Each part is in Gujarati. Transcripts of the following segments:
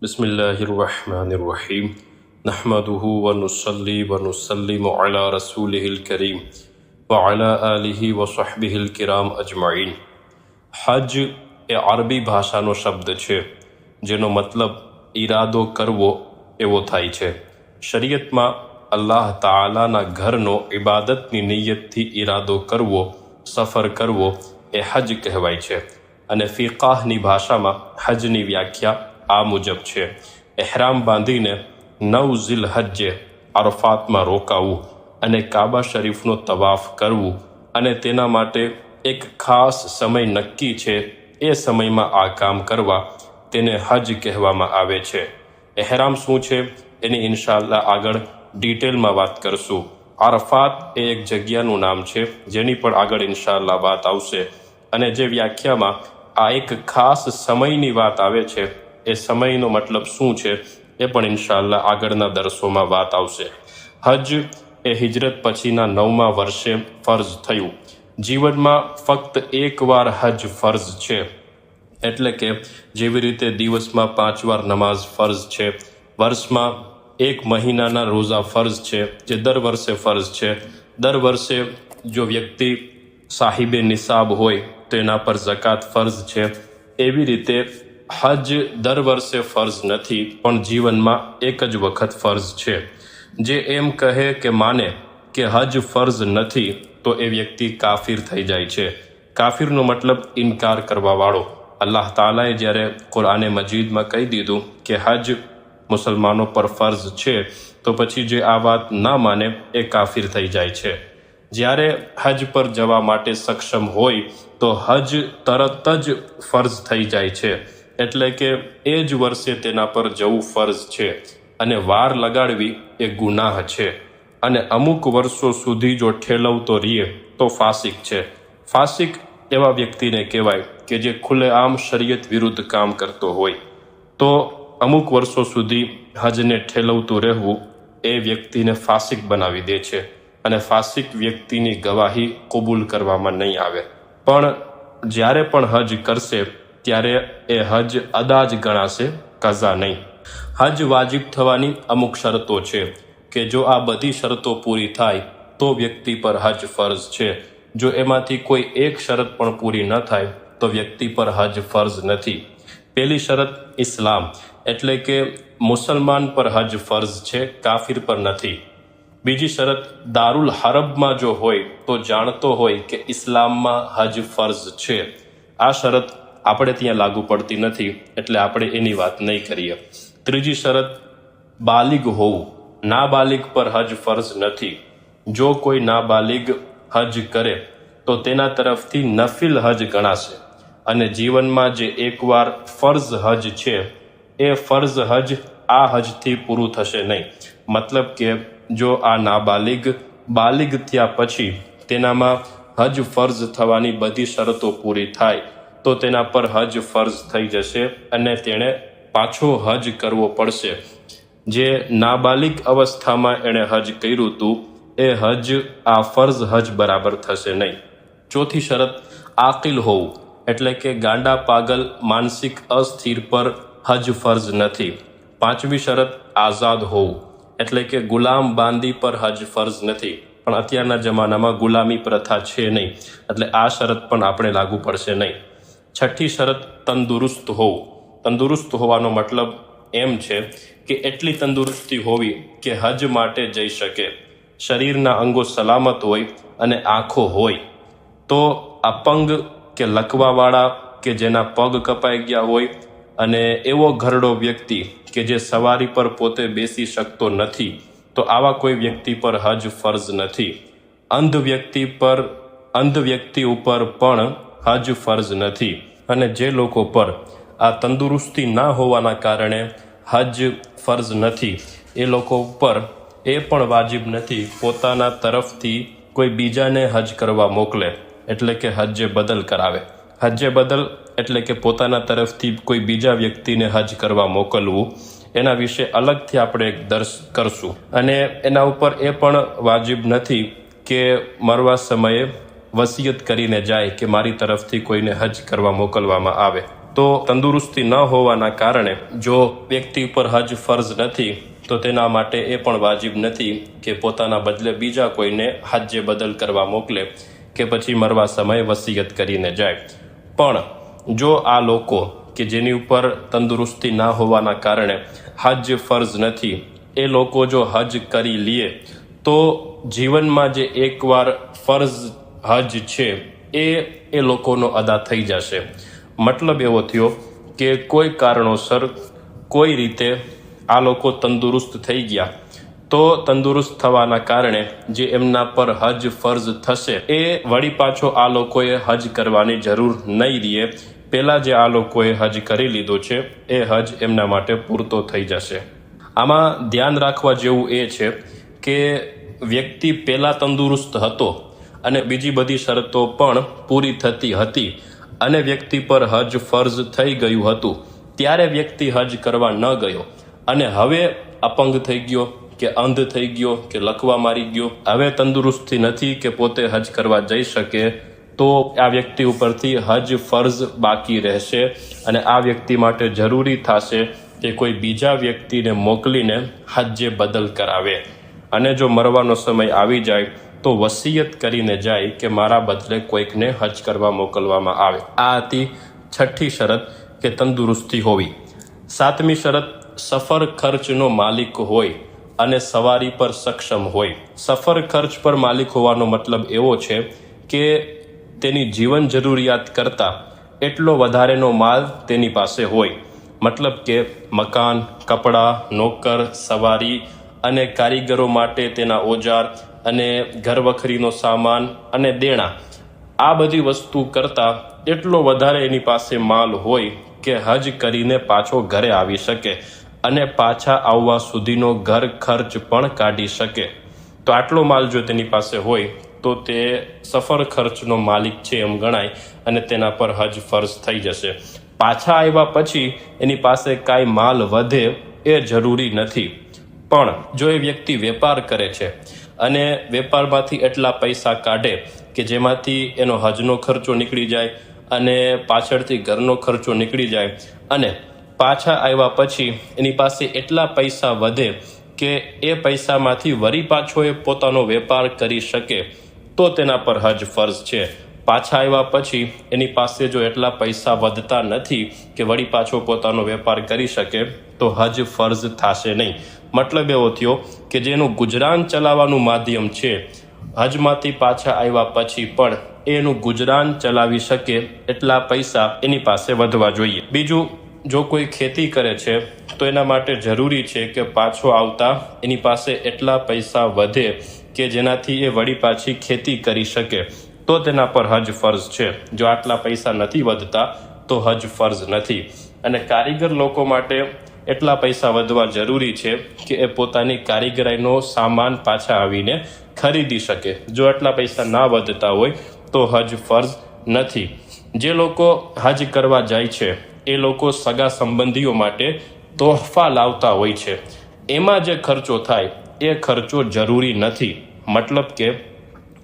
بسم الله الرحمن الرحيم نحمده ونصلي ونسلم على رسوله الكريم وعلى آله وصحبه الكرام أجمعين હજ એ અરબી ભાષાનો શબ્દ છે જેનો મતલબ ઈરાદો કરવો એવો થાય છે શરીયતમાં અલ્લાહ તાલાના ઘરનો ઇબાદતની નિયતથી ઈરાદો કરવો સફર કરવો એ હજ કહેવાય છે અને ફિકાહની ભાષામાં હજની વ્યાખ્યા આ મુજબ છે. એહરામ બાંધીને નવ ઝિલ હજ્જે અરફાતમાં રોકાવું અને કાબા શરીફનો તવાફ કરવું અને તેના માટે એક ખાસ સમય નક્કી છે એ સમયમાં આ કામ કરવા તેને હજ કહેવામાં આવે છે. એહરામ શું છે એની ઇન્શાલ્લાહ આગળ ડિટેલમાં વાત કરશું. અરફાત એ એક જગ્યાનું નામ છે, જેની પણ આગળ ઇન્શાલ્લાહ વાત આવશે અને જે વ્યાખ્યામાં આ એક ખાસ સમયની વાત આવે છે એ સમયનો મતલબ શું છે એ પણ ઇન્શાલ્લાહ આગળના દરસોમાં વાત આવશે. હજ એ હિજરત પછીના નવમા વર્ષે ફર્જ થયું. જીવનમાં ફક્ત એકવાર હજ ફર્જ છે. એટલે કે જેવી રીતે દિવસમાં પાંચ વાર નમાઝ ફર્જ છે, વર્ષમાં એક મહિનાના રોઝા ફર્જ છે, જે દર વર્ષે ફર્જ છે, દર વર્ષે જો વ્યક્તિ સાહિબે નિસાબ હોય તો એના પર જકાત ફર્જ છે. એવી રીતે હજ દર વર્ષે ફર્જ નથી, પણ જીવનમાં એક જ વખત ફર્જ છે. જે એમ કહે કે માને કે હજ ફર્જ નથી, તો એ વ્યક્તિ કાફિર થઈ જાય છે. કાફિરનો મતલબ ઇનકાર કરવાવાળો. અલ્લાહ તાલાએ જ્યારે કુરાને મજીદમાં કહી દીધું કે હજ મુસલમાનો પર ફર્જ છે, તો પછી જે આ વાત ના માને, એ કાફિર થઈ જાય છે. જ્યારે હજ પર જવા માટે સક્ષમ હોય, તો હજ તરત જ ફર્જ થઈ જાય છે. એટલે કે એ જ વર્ષે તેના પર જવું ફર્જ છે અને વાર લગાડવી એ ગુનાહ છે. અને અમુક વર્ષો સુધી જો ઠેલવતો રહીએ તો ફાસિક છે. ફાસિક એવા વ્યક્તિને કહેવાય કે જે ખુલ્લેઆમ શરીયત વિરુદ્ધ કામ કરતો હોય. તો અમુક વર્ષો સુધી હજને ઠેલવતું રહેવું એ વ્યક્તિને ફાસિક બનાવી દે છે અને ફાસિક વ્યક્તિની ગવાહી કબૂલ કરવામાં નહીં આવે. પણ જ્યારે પણ હજ કરશે ત્યારે એ હજ અદા જ ગણાશે, કઝા નહીં. હજ વાજિબ થવાની અમુક શરતો છે કે જો આ બધી શરતો પૂરી થાય, તો વ્યક્તિ પર હજ ફર્જ છે. જો એમાંથી કોઈ એક શરત પણ પૂરી ન થાય, તો વ્યક્તિ પર હજ ફર્જ નથી. પહેલી શરત ઇસ્લામ, એટલે કે મુસલમાન પર હજ ફર્જ છે, કાફિર પર નથી. બીજી શરત, દારુલ હરબમાં જો હોય, તો જાણતો હોય કે ઇસ્લામમાં હજ ફર્જ છે. આ શરત આપણે ત્યાં લાગુ પડતી નથી, એટલે આપણે એની વાત નહીં કરીએ. ત્રીજી શરત, બાલિગ હોવું. નાબાલિગ પર હજ ફર્જ નથી. જો કોઈ નાબાલિગ હજ કરે, તો તેના તરફથી નફિલ હજ ગણાશે. અને જીવનમાં જે એકવાર ફર્ઝ હજ છે, એ ફર્ઝ હજ આ હજથી પૂરું થશે નહીં. મતલબ કે જો આ નાબાલિગ બાલિગ થયા પછી તેનામાં હજ ફર્જ થવાની બધી શરતો પૂરી થાય તો તેના પર હજ ફર્જ થઈ જશે અને તેણે પાછો હજ કરવો પડશે. જે નાબાલિક અવસ્થામાં એણે હજ કર્યું હતું, એ હજ, આ ફર્જ હજ બરાબર થશે નહીં. ચોથી શરત, આકિલ હોવું, એટલે કે ગાંડા પાગલ માનસિક અસ્થિર પર હજ ફર્જ નથી. પાંચમી શરત, આઝાદ હોવું, એટલે કે ગુલામ બાંદી પર હજ ફર્જ નથી. પણ અત્યારના જમાનામાં ગુલામી પ્રથા છે નહીં, એટલે આ શરત પણ આપણે લાગુ પડશે નહીં. છઠ્ઠી શરત તંદુરસ્ત હોવું. તંદુરસ્ત હોવાનો મતલબ એમ છે કે એટલી તંદુરસ્તી હોવી કે હજ માટે જઈ શકે. શરીરના અંગો સલામત હોય અને આંખો હોય. તો અપંગ કે લકવાવાળા કે જેના પગ કપાઈ ગયા હોય અને એવો ઘરડો વ્યક્તિ કે જે સવારી પર પોતે બેસી શકતો નથી, તો આવા કોઈ વ્યક્તિ પર હજ ફર્જ નથી. અંધ વ્યક્તિ પર, અંધ વ્યક્તિ ઉપર પણ હજ ફર્જ નથી. અને જે લોકો પર આ તંદુરસ્તી ના હોવાના કારણે હજ ફર્જ નથી, એ લોકો ઉપર એ પણ વાજિબ નથી પોતાના તરફથી કોઈ બીજાને હજ કરવા મોકલે, એટલે કે હજ્જે બદલ કરાવે. હજ્જે બદલ એટલે કે પોતાના તરફથી કોઈ બીજા વ્યક્તિને હજ કરવા મોકલવું, એના વિશે અલગથી આપણે એક દર્શ કરશું. અને એના ઉપર એ પણ વાજિબ નથી કે મરવા સમયે વસિયત કરીને જાય કે મારી તરફથી કોઈને હજ કરવા મોકલવામાં આવે. તો તંદુરસ્તી ન હોવાના કારણે જો વ્યક્તિ ઉપર હજ ફર્જ નથી, તો તેના માટે એ પણ વાજિબ નથી કે પોતાના બદલે બીજા કોઈને હજ્જે બદલ કરવા મોકલે કે પછી મરવા સમયે વસીયત કરીને જાય. પણ જો આ લોકો કે જેની ઉપર તંદુરસ્તી ના હોવાના કારણે હજ ફર્જ નથી, એ લોકો જો હજ કરી લે, તો જીવનમાં જે એકવાર ફર્જ હજ છે, એ એ લોકોનો અદા થઈ જશે. મતલબ એવો થયો કે કોઈ કારણોસર કોઈ રીતે આ લોકો તંદુરસ્ત થઈ ગયા. તો તંદુરસ્ત થવાના કારણે જે એમના પર હજ ફર્જ થશે, એ વળી પાછો આ લોકોએ હજ કરવાની જરૂર નહીં રહે પહેલાં જે આ લોકોએ હજ કરી લીધો છે, એ હજ એમના માટે પૂરતો થઈ જશે. આમાં ધ્યાન રાખવા જેવું એ છે કે વ્યક્તિ પહેલાં તંદુરસ્ત હતો અને બીજી બધી શરતો પણ પૂરી થતી હતી અને વ્યક્તિ પર હજ ફર્જ થઈ ગયું હતું. ત્યારે વ્યક્તિ હજ કરવા ન ગયો. અને હવે અપંગ થઈ ગયો કે અંધ થઈ ગયો કે લખવા મારી ગયો. હવે તંદુરસ્તી નથી કે પોતે હજ કરવા જઈ શકે, તો આ વ્યક્તિ ઉપરથી હજ ફર્જ બાકી રહેશે અને આ વ્યક્તિ માટે જરૂરી થશે કે કોઈ બીજા વ્યક્તિને મોકલીને હજે બદલ કરાવે. અને જો મરવાનો સમય આવી જાય તો વસીયત કરીને જાય કે મારા બદલે કોઈકને હજ કરવા મોકલવામાં આવે. આ હતી છઠ્ઠી શરત કે તંદુરસ્તી હોવી. સાતમી શરત, સફર ખર્ચનો માલિક હોય અને સવારી પર સક્ષમ હોય. સફર ખર્ચ પર માલિક હોવાનો મતલબ એવો છે કે તેની જીવન જરૂરિયાત કરતાં એટલો વધારેનો માલ તેની પાસે હોય. મતલબ કે મકાન, કપડાં, નોકર, સવારી અને કારીગરો માટે તેના ઓજાર અને ઘરવખરીનો સામાન અને દેણા, આ બધી વસ્તુ કરતાં એટલો વધારે એની પાસે માલ હોય કે હજ કરીને પાછો ઘરે આવી શકે અને પાછા આવવા સુધીનો ઘર ખર્ચ પણ કાઢી શકે. તો આટલો માલ જો તેની પાસે હોય, તો તે સફર ખર્ચનો માલિક છે એમ ગણાય અને તેના પર હજ ફર્જ થઈ જશે. પાછા આવ્યા પછી એની પાસે કાંઈ માલ વધે એ જરૂરી નથી. પણ જો એ વ્યક્તિ વેપાર કરે છે અને વેપારમાંથી એટલા પૈસા કાઢે કે જેમાંથી એનો હજનો ખર્ચો નીકળી જાય અને પાછળથી ઘરનો ખર્ચો નીકળી જાય. અને પાછા આવ્યા પછી એની પાસે એટલા પૈસા વધે કે એ પૈસામાંથી વરી પાછો એ પોતાનો વેપાર કરી શકે. તો તેના પર હજ ફર્જ છે. પાછા આવ્યા પછી એની પાસે જો એટલા પૈસા વધતા નથી કે વળી પાછો પોતાનો વેપાર કરી શકે, તો હજ ફર્જ થશે નહીં. મતલબ એવો થયો કે જેનું ગુજરાન ચલાવવાનું માધ્યમ છે. હજમાંથી પાછા આવ્યા પછી પણ એનું ગુજરાન ચલાવી શકે એટલા પૈસા એની પાસે વધવા જોઈએ. બીજું, જો કોઈ ખેતી કરે છે, તો એના માટે જરૂરી છે કે પાછો આવતા એની પાસે એટલા પૈસા વધે કે જેનાથી એ વળી પાછી ખેતી કરી શકે. તો તેના પર હજ ફર્જ છે. જો આટલા પૈસા નથી વધતા, તો હજ ફર્જ નથી. અને કારીગર લોકો માટે એટલા પૈસા વધવા જરૂરી છે કે એ પોતાની કારીગરાઈનો સામાન પાછા આવીને ખરીદી શકે. જો આટલા પૈસા ના વધતા હોય, તો હજ ફર્જ નથી. જે લોકો હજ કરવા જાય છે, એ લોકો સગા સંબંધીઓ માટે તોહફા લાવતા હોય છે. એમાં જે ખર્ચો થાય, એ ખર્ચો જરૂરી નથી. મતલબ કે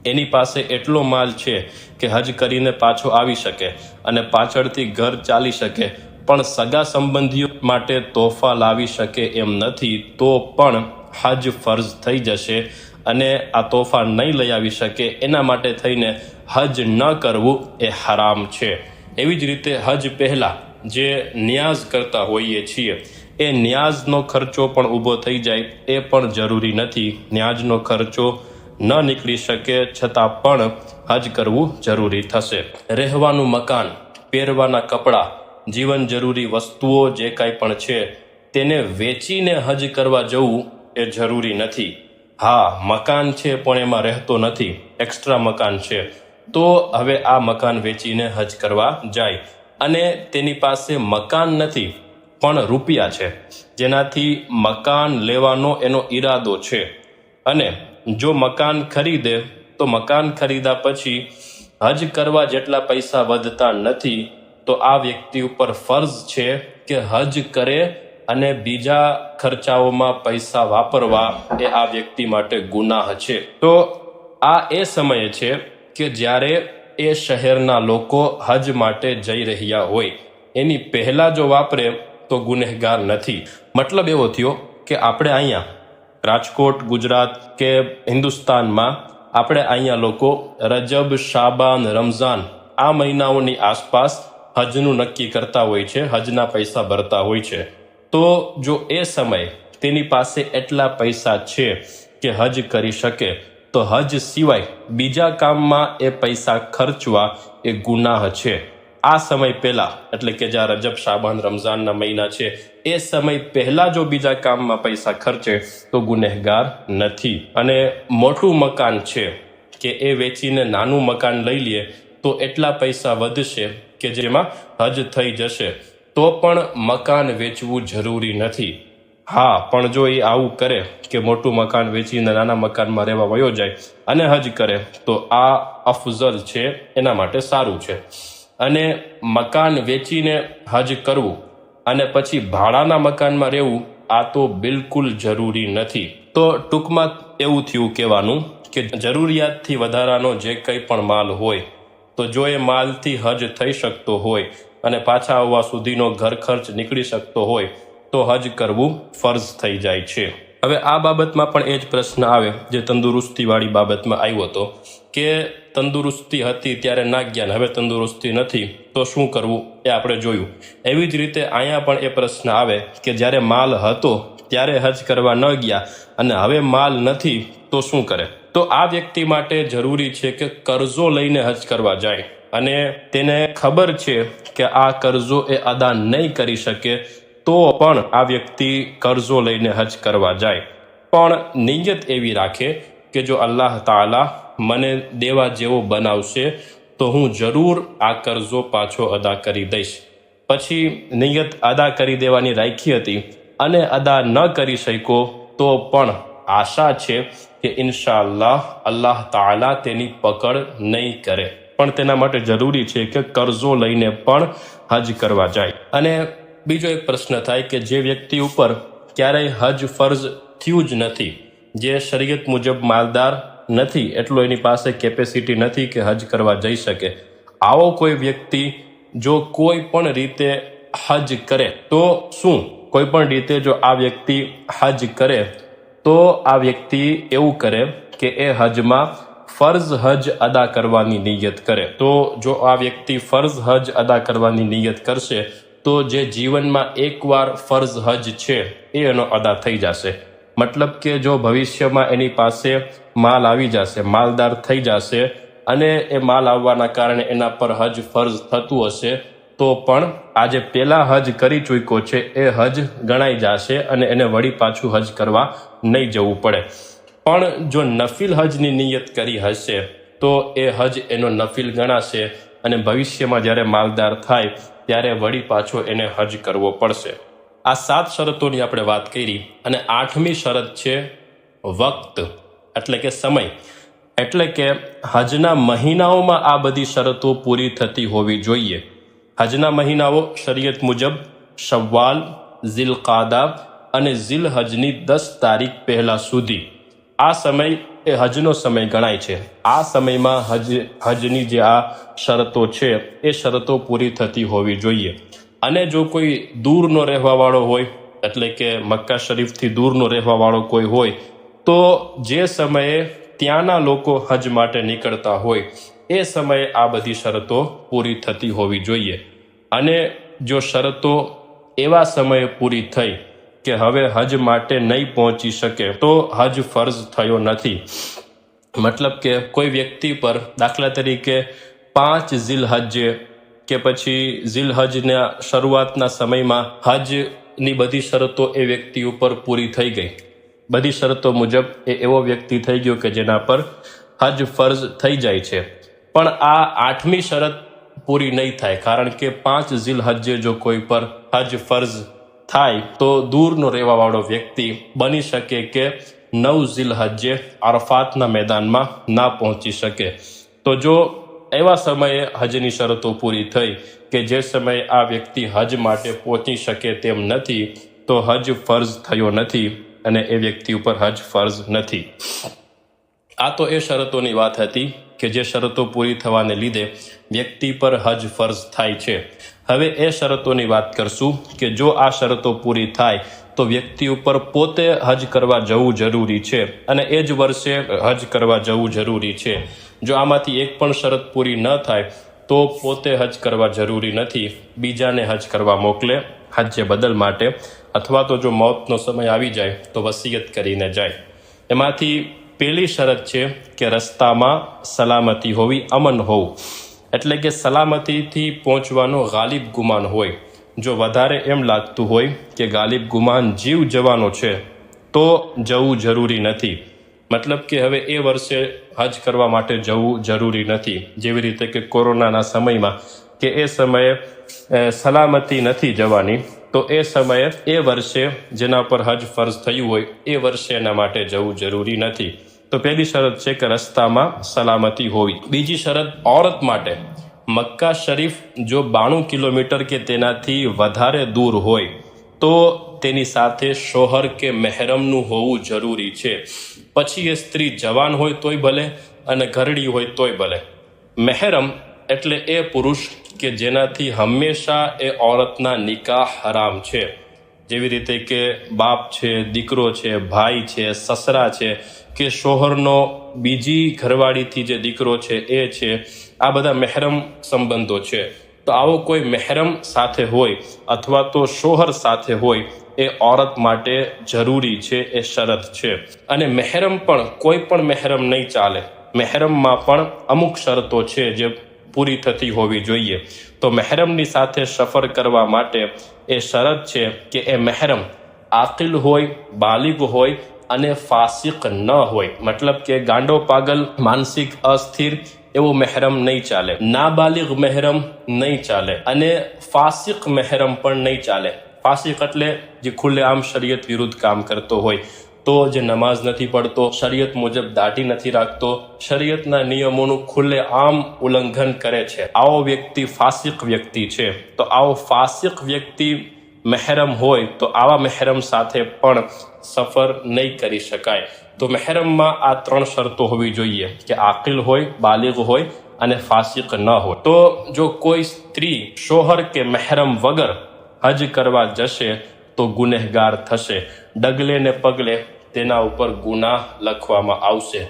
એની પાસે એટલો માલ છે કે હજ કરીને પાછો આવી શકે અને પાછળથી ઘર ચાલી શકે પણ સગા સંબંધીઓ માટે તોહફા લાવી શકે એમ નથી, તો પણ હજ ફર્જ થઈ જશે અને આ તોહફા નહીં લઈ આવી શકે. એના માટે થઈને હજ ન કરવું એ હરામ છે. એવી જ રીતે હજ પહેલાં જે ન્યાઝ કરતા હોઈએ છીએ, એ ન્યાઝનો ખર્ચો પણ ઊભો થઈ જાય, એ પણ જરૂરી નથી. ન્યાજનો ખર્ચો ન નીકળી શકે છતાં પણ હજ કરવું જરૂરી થશે. રહેવાનું મકાન, પહેરવાના કપડાં જીવન જરૂરી વસ્તુઓ જે કાંઈ પણ છે, તેને વેચીને હજ કરવા જવું એ જરૂરી નથી. હા, મકાન છે પણ એમાં રહેતો નથી એક્સ્ટ્રા મકાન છે. તો હવે આ મકાન વેચીને હજ કરવા જાય. અને તેની પાસે મકાન નથી, પણ રૂપિયા છે. જેનાથી મકાન લેવાનો એનો ઈરાદો છે. અને જો મકાન ખરીદે, તો મકાન ખરીદા પછી હજ કરવા જેટલા પૈસા વધતા નથી તો આ વ્યક્તિ ઉપર ફર્જ છે કે હજ કરે અને બીજા ખર્ચાઓમાં પૈસા વાપરવા એ આ વ્યક્તિ માટે ગુનાહ છે. તો આ એ સમયે છે કે જ્યારે એ શહેરના લોકો હજ માટે જઈ રહ્યા હોય, એની પહેલાં જો વાપરે તો ગુનેહગાર નથી. મતલબ એવો થયો કે આપણે અહીંયા રાજકોટ, ગુજરાત કે હિન્દુસ્તાનમાં આપણે અહીંયા લોકો રજબ, શાબાન, રમઝાન આ મહિનાઓની આસપાસ હજનું નક્કી કરતા હોય છે, હજના પૈસા ભરતા હોય છે. તો જો એ સમયે તેની પાસે એટલા પૈસા છે કે હજ કરી શકે, તો હજ સિવાય બીજા કામમાં એ પૈસા ખર્ચવા એ ગુનાહ છે. આ સમય પહેલા, એટલે કે જ્યાં રજબ, શાબાન, રમઝાનના મહિના છે, એ સમય પહેલા જો બીજા કામમાં પૈસા ખર્ચે, તો ગુનેહગાર નથી. અને મોટું મકાન છે કે એ વેચીને નાનું મકાન લઈ લે તો એટલા પૈસા વધશે કે જેમાં હજ થઈ જશે. તો પણ મકાન વેચવું જરૂરી નથી. હા, પણ જો એ આવું કરે કે મોટું મકાન વેચીને નાના મકાનમાં રહેવા વયો જાય અને હજ કરે, તો આ અફઝલ છે, એના માટે સારું છે. અને મકાન વેચીને હજ કરવું અને પછી ભાડાના મકાનમાં રહેવું, આ તો બિલકુલ જરૂરી નથી. તો ટૂંકમાં એવું થયું કહેવાનું કે જરૂરિયાતથી વધારાનો જે કંઈ પણ માલ હોય તો જો એ માલથી હજ થઈ શકતો હોય અને પાછા આવવા સુધીનો ઘર ખર્ચ નીકળી શકતો હોય, તો હજ કરવું ફરજ થઈ જાય છે. હવે આ બાબતમાં પણ એ જ પ્રશ્ન આવે જે તંદુરસ્તીવાળી બાબતમાં આવ્યો હતો, કે તંદુરસ્તી હતી ત્યારે ના જ્ઞાન, હવે તંદુરસ્તી નથી, તો શું કરવું એ આપણે જોયું. એવી જ રીતે અહીંયા પણ એ પ્રશ્ન આવે કે જ્યારે માલ હતો, ત્યારે હજ કરવા ન ગયા અને હવે માલ નથી, તો શું કરે? તો આ વ્યક્તિ માટે જરૂરી છે કે કરજો લઈને હજ કરવા જાય. અને તેને ખબર છે કે આ કરજો એ અદા નહીં કરી શકે, તો પણ આ વ્યક્તિ કરજો લઈને હજ કરવા જાય. પણ નિયત એવી રાખે કે જો અલ્લાહ તાલા મને દેવા જેવો બનાવશે, તો હું જરૂર આ કરજો પાછો અદા કરી દઈશ. પછી નિયત અદા કરી દેવાની રાખી હતી અને અદા ન કરી શક્યો, તો પણ આશા છે કે ઇન્શાલ્લાહ અલ્લાહ તાલા તેની પકડ નહીં કરે. પણ તેના માટે જરૂરી છે કે કરજો લઈને પણ હજ કરવા જાય. અને બીજો એક પ્રશ્ન થાય કે જે વ્યક્તિ ઉપર ક્યારેય હજ ફરજ થયું જ નથી, જે શરીયત મુજબ માલદાર નથી, એટલો એની પાસે કેપેસિટી નથી કે હજ કરવા જઈ શકે. આવો કોઈ વ્યક્તિ જો કોઈ પણ રીતે હજ કરે તો શું? કોઈ પણ રીતે જો આ વ્યક્તિ હજ કરે તો આ વ્યક્તિ એવું કરે કે એ હજમાં ફર્ઝ હજ અદા કરવાની નિયત કરે. તો જો આ વ્યક્તિ ફર્ઝ હજ અદા કરવાની નિયત કરશે, તો જે જીવનમાં એકવાર ફર્ઝ હજ છે, એ એનો અદા થઈ જશે. મતલબ કે જો ભવિષ્યમાં એની પાસે માલ આવી જશે, માલદાર થઈ જશે, અને એ માલ આવવાના કારણે એના પર હજ ફર્જ થતું હશે તો પણ આજે પહેલા હજ કરી ચૂક્યો છે. એ હજ ગણાઈ જશે અને એને વળી પાછું હજ કરવા નહીં જવું પડે. પણ જો નફિલ હજની નિયત કરી હશે, તો એ હજ એનો નફિલ ગણાશે અને ભવિષ્યમાં જ્યારે માલદાર થાય, ત્યારે વળી પાછો એને હજ કરવો પડશે. આ સાત શરતોની આપણે વાત કરી અને આઠમી શરત છે વક્ત, એટલે કે સમય. એટલે કે હજના મહિનાઓમાં આ બધી શરતો પૂરી થતી હોવી જોઈએ. હજના મહિનાઓ શરીયત મુજબ શવ્વાલ ઝિલકાદા અને ઝિલ હજની દસ તારીખ પહેલાં સુધી. આ સમય એ હજનો સમય ગણાય છે. આ સમયમાં હજ, હજની જે આ શરતો છે, એ શરતો પૂરી થતી હોવી જોઈએ. અને જો કોઈ દૂરનો રહેવાવાળો હોય, એટલે કે મક્કા શરીફથી દૂરનો રહેવાવાળો કોઈ હોય, તો જે સમયે ત્યાંના લોકો હજ માટે નીકળતા હોય એ સમયે આ બધી શરતો પૂરી થતી હોવી જોઈએ. અને જો શરતો એવા સમયે પૂરી થઈ કે હવે હજ માટે નહીં પહોંચી શકે, તો હજ ફર્જ થયો નથી. મતલબ કે કોઈ વ્યક્તિ પર દાખલા તરીકે પાંચ હજ્જે કે પછી ઝીલ હજના શરૂઆતના સમયમાં હજની બધી શરતો એ વ્યક્તિ ઉપર પૂરી થઈ ગઈ. બધી શરતો મુજબ એ એવો વ્યક્તિ થઈ ગયો કે જેના પર હજ ફર્જ થઈ જાય છે. પણ આ આઠમી શરત પૂરી નહીં થાય, કારણ કે પાંચ ઝીલ હજ્જે જો કોઈ પર હજ ફર્જ થાય, તો દૂરનો રહેવાવાળો વ્યક્તિ બની શકે કે નવ ઝીલ હજ્જે અરફાતના મેદાનમાં ના પહોંચી શકે. તો જો એવા સમયે હજની શરતો પૂરી થઈ કે જે સમયે આ વ્યક્તિ હજ માટે પહોંચી શકે તેમ નથી, તો હજ ફર્જ થયો નથી અને એ વ્યક્તિ ઉપર હજ ફર્જ નથી. આ તો એ શરતોની વાત હતી કે જે શરતો પૂરી થવાને લીધે વ્યક્તિ પર હજ ફર્જ થાય છે. હવે એ શરતોની વાત કરશું કે જો આ શરતો પૂરી થાય તો વ્યક્તિ ઉપર પોતે હજ કરવા જવું જરૂરી છે અને એ જ વર્ષે હજ કરવા જવું જરૂરી છે. જો આમાંથી એક પણ શરત પૂરી ન થાય તો પોતે હજ કરવા જરૂરી નથી, બીજાને હજ કરવા મોકલે હજ્જે બદલ માટે, અથવા તો જો મોતનો સમય આવી જાય તો વસિયત કરીને જાય. એમાંથી પહેલી શરત છે કે રસ્તામાં સલામતી હોવી અમન હોવું. એટલે કે સલામતીથી પહોંચવાનો ગાલિબ ગુમાન હોય. જો વધારે એમ લાગતું હોય કે ગાલિબ ગુમાન જીવ જવાનો છે, તો જવું જરૂરી નથી. મતલબ કે હવે એ વર્ષે હજ કરવા માટે જવું જરૂરી નથી. જેવી રીતે કે કોરોનાના સમયમાં કે એ સમયે સલામતી નથી જવાની, તો એ સમયે એ વર્ષે જેના પર હજ ફર્જ થયું હોય, એ વર્ષે એના માટે જવું જરૂરી નથી. તો પહેલી શરત છે કે રસ્તામાં સલામતી હોવી. બીજી શરત ઓરત માટે. મક્કા શરીફ જો બાણું કિલોમીટર કે તેનાથી વધારે દૂર હોય, તો તેની સાથે શોહર કે મહેરમનું હોવું જરૂરી છે. પછી એ સ્ત્રી જવાન હોય તોય ભલે અને ઘરડી હોય તોય ભલે. મહેરમ એટલે એ પુરુષ કે જેનાથી હંમેશા એ ઓરતના નિકાહ હરામ છે. જેવી રીતે કે બાપ છે, દીકરો છે, ભાઈ છે, સસરા છે કે શોહરનો બીજી ઘરવાળીથી જે દીકરો છે એ છે, આ બધા મહેરમ સંબંધો છે. તો આવો કોઈ મહેરમ સાથે હોય અથવા તો શોહર સાથે હોય, એ ઓરત માટે જરૂરી છે, એ શરત છે. અને મહેરમ પણ કોઈ પણ મહેરમ નહીં ચાલે. મહેરમમાં પણ અમુક શરતો છે જે પૂરી થતી હોવી જોઈએ. તો મહેરમની સાથે સફર કરવા માટે એ શરત છે કે એ મહેરમ આકિલ હોય, બાલિગ હોય અને ફાસિક ન હોય. મતલબ કે ગાંડો પાગલ, માનસિક અસ્થિર, એવો મહેરમ નહીં ચાલે. નાબાલિગ મહેરમ નહીં ચાલે અને ફાસિક મહેરમ પણ નહીં ચાલે. ફાસિક એટલે જે ખુલ્લેઆમ શરીયત વિરુદ્ધ કામ કરતો હોય, તો જે નમાઝ નથી પડતો, શરીયત મુજબ દાઢી નથી રાખતો. શરીયતના નિયમોનું ખુલ્લે આમ ઉલ્લંઘન કરે છે. આવો વ્યક્તિ ફાસિક વ્યક્તિ છે. તો આવો ફાસિક વ્યક્તિ મહેરમ હોય, તો આવા મહેરમ સાથે પણ સફર નહીં કરી શકાય. તો મહેરમમાં આ ત્રણ શરતો હોવી જોઈએ કે આકિલ હોય, બાલિગ હોય અને ફાસિક ન હોય. તો જો કોઈ સ્ત્રી શોહર કે મહેરમ વગર હજ કરવા જશે તો ગુનેહગાર થશે. ડગલે ને પગલે તેના ઉપર ગુનાહ લખવામાં આવશે.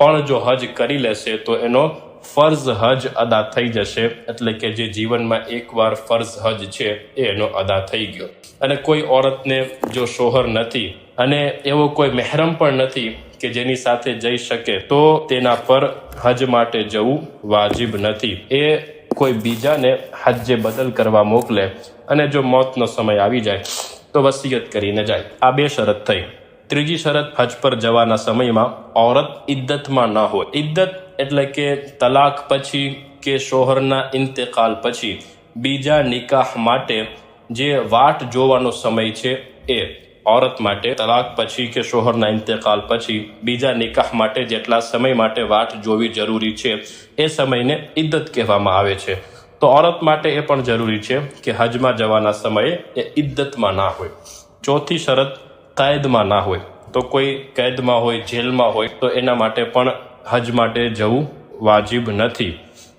પણ જો હજ કરી લેશે તો એનો ફર્ઝ હજ અદા થઈ જશે, એટલે કે જે જીવનમાં એકવાર ફર્ઝ હજ છે, એનો અદા થઈ ગયો. અને કોઈ ઓરતને જો શોહર નથી, અને એવો કોઈ મહેરમ પણ નથી કે જેની સાથે જઈ શકે, તો તેના પર હજ માટે જવું વાજિબ નથી. એ કોઈ બીજાને હજે બદલ કરવા મોકલે, અને જો મોતનો સમય આવી જાય, તો વસિયત કરીને જાય. આ બે શરત થઈ. ત્રીજી શરત, હજ પર જવાના સમયમાં ઓરત ઇદ્દતમાં ન હોય. ઇદ્દત એટલે કે તલાક પછી કે શોહરના ઇન્તેકાલ પછી બીજા નિકાહ માટે જે વાટ જોવાનો સમય છે એ ઓરત માટે તલાક પછી કે શોહરના ઇન્તેકાલ પછી બીજા નિકાહ માટે જેટલા સમય માટે વાટ જોવી જરૂરી છે એ સમયને ઇદ્દત કહેવામાં આવે છે. તો ઓરત માટે એ પણ જરૂરી છે કે હજમાં જવાના સમયે એ ઇદ્દતમાં ના હોય. ચોથી શરત કાયદમાં ના હોય. તો કોઈ કેદમાં હોય, જેલમાં હોય, તો એના માટે પણ હજ માટે જવું વાજિબ નથી.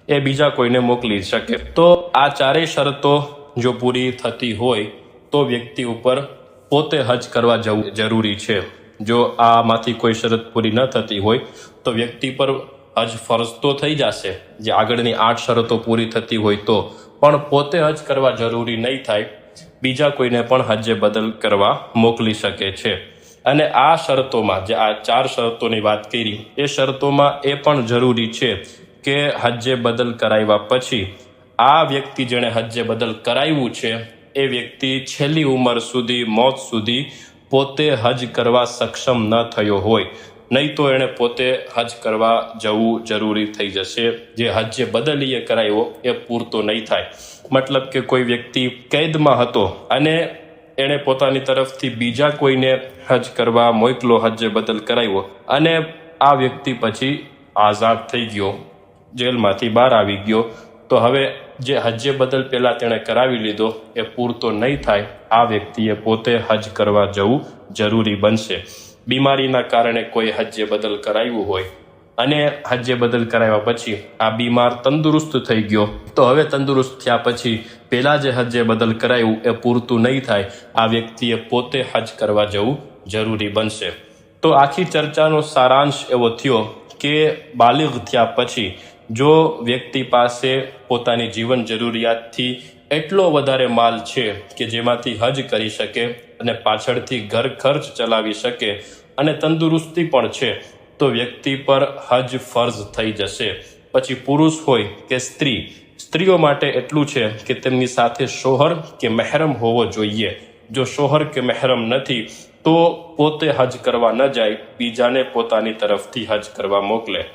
એ બીજા કોઈને મોકલી શકે. તો આ ચારેય શરતો જો પૂરી થતી હોય, તો વ્યક્તિ ઉપર પોતે હજ કરવા જવું જરૂરી છે. જો આમાંથી કોઈ શરત પૂરી ન થતી હોય, તો વ્યક્તિ પર હજ ફરજ તો થઈ જશે. જે આગળની આઠ શરતો પૂરી થતી હોય તો. પણ પોતે હજ કરવા જરૂરી નહીં થાય. બીજા કોઈને પણ હજે બદલ કરવા મોકલી શકે છે. અને આ શરતોમાં જે આ ચાર શરતોની વાત કરી, એ શરતોમાં એ પણ જરૂરી છે કે હજ્જે બદલ કરાવ્યા પછી આ વ્યક્તિ જેણે હજ્જે બદલ કરાવ્યું છે, એ વ્યક્તિ છેલ્લી ઉંમર સુધી, મોત સુધી પોતે હજ કરવા સક્ષમ ન થયો હોય. નહીં તો એણે પોતે હજ કરવા જવું જરૂરી થઈ જશે. જે હજ્જે બદલીએ કરાવ્યો, એ પૂરતો નહીં થાય. મતલબ કે કોઈ વ્યક્તિ કેદમાં હતો અને એણે પોતાની તરફથી બીજા કોઈને હજ કરવા મોકલો હજ્જે બદલ કરાવ્યો. અને આ વ્યક્તિ પછી આઝાદ થઈ ગયો. જેલમાંથી બહાર આવી ગયો. તો હવે જે હજ્જે બદલ પહેલાં તેણે કરાવી લીધો એ પૂરતો નહીં થાય. આ વ્યક્તિએ પોતે હજ કરવા જવું જરૂરી બનશે. બીમારીના કારણે કોઈ હજ્જે બદલ કરાવ્યું હોય અને હજ્જે બદલ કરાવ્યા પછી આ બીમાર તંદુરસ્ત થઈ ગયો. તો હવે તંદુરસ્ત થયા પછી પહેલાં જે હજ્જે બદલ કરાયું એ પૂરતું નહીં થાય. આ વ્યક્તિએ પોતે હજ કરવા જવું જરૂરી બનશે. તો આખી ચર્ચાનો સારાંશ એવો થયો કે બાલિગ થયા પછી જો વ્યક્તિ પાસે પોતાની જીવન જરૂરિયાતથી એટલો વધારે માલ છે કે જેમાંથી હજ કરી શકે અને પાછળથી ઘર ખર્ચ ચલાવી શકે અને તંદુરસ્તી પણ છે તો વ્યક્તિ પર હજ ફર્જ થઈ જશે. પછી પુરુષ હોય કે સ્ત્રી, સ્ત્રીઓ માટે એટલું છે કે તેમની સાથે શોહર કે મહેરમ હોવો જોઈએ. જો શોહર કે મહેરમ નથી, તો પોતે હજ કરવા ન જાય, બીજાને પોતાની તરફથી હજ કરવા મોકલે.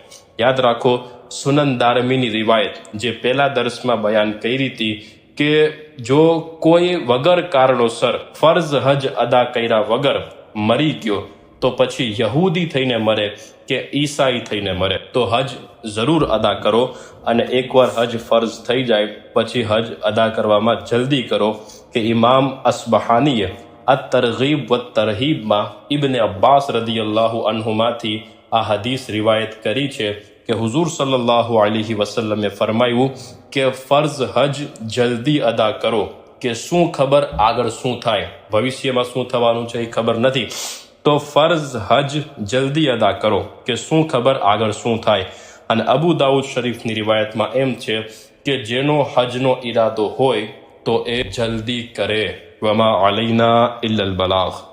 યાદ રાખો, સુનન દારમીની રિવાયત જે પહેલા દર્શમાં બયાન કરી હતી કે જો કોઈ વગર કારણોસર ફર્ઝ હજ અદા કર્યા વગર મરી ગયો તો પછી યહૂદી થઈને મરે કે ઈસાઈ થઈને મરે? તો હજ જરૂર અદા કરો અને એકવાર હજ ફર્જ થઈ જાય, પછી હજ અદા કરવામાં જલ્દી કરો કે ઇમામ અસબહાનીએ આ તરગીબ વ તરહીબમાં ઇબને અબ્બાસ રદિયલ્લાહુ અન્હુમાંથી આ હદીસ રિવાયત કરી છે કે હુઝુર સલ્લાહુ અલૈહિ વસલ્લમે ફરમાયું કે ફર્ઝ હજ જલ્દી અદા કરો કે શું ખબર આગળ શું થાય? ભવિષ્યમાં શું થવાનું છે એ ખબર નથી. તો ફર્ઝ હજ જલ્દી અદા કરો કે શું ખબર આગળ શું થાય. અને અબુ દાઉદ શરીફની રિવાયતમાં એમ છે કે જેનો હજનો ઈરાદો હોય તો એ જલ્દી કરે. વમા અલીના ઇલ્લલ બલાગ.